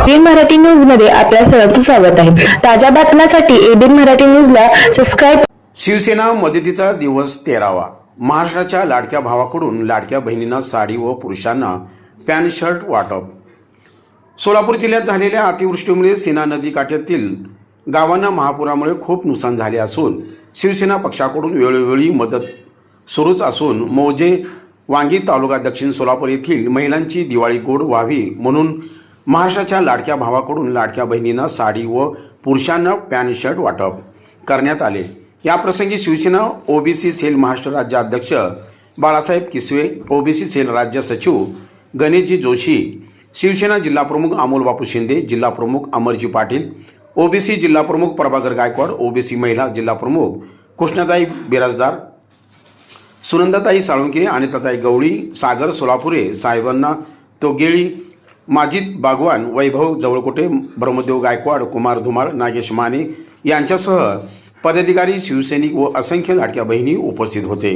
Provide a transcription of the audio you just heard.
ABN Marathi न्यूजमध्ये आपल्या सर्वांचं स्वागत आहे. ताज्या बातम्यांसाठी एबीएन मराठी न्यूजला सबस्क्राईब शिवसेना मदतीचा दिवस तेरावा. महाराष्ट्राच्या लाडक्या भावाकडून लाडक्या बहिणींना साडी व पुरुषांना पॅन्ट शर्ट वाटप. सोलापूर जिल्ह्यात झालेल्या अतिवृष्टीमुळे सेना नदीकाठ्यातील गावांना महापुरामुळे खूप नुकसान झाले असून शिवसेना पक्षाकडून वेळोवेळी मदत सुरूच असून मौजे वांगी तालुका दक्षिण सोलापूर येथील महिलांची दिवाळी गोड व्हावी म्हणून महाराष्ट्राच्या लाडक्या भावाकडून लाडक्या बहिणींना साडी व पुरुषांना पॅन्ट शर्ट वाटप करण्यात आले. याप्रसंगी शिवसेना ओबीसी सेल महाराष्ट्र राज्य अध्यक्ष बाळासाहेब किसवे ओबीसी सेल राज्य सचिव गणेशजी जोशी शिवसेना जिल्हाप्रमुख अमोल बापू शिंदे जिल्हाप्रमुख अमरजी पाटील ओबीसी जिल्हाप्रमुख प्रभाकर गायकवाड ओबीसी महिला जिल्हाप्रमुख कृष्णताई बिराजदार सुनंदाताई साळुंके अनिताताई गवळी सागर सोलापुरे साहेबांना तोगेळी माजिद बागवान वैभव जवळकोटे ब्रह्मदेव गायकवाड कुमार धुमाळ नागेश माने यांच्यासह पदाधिकारी शिवसैनिक व असंख्य लाडक्या बहिणी उपस्थित होते.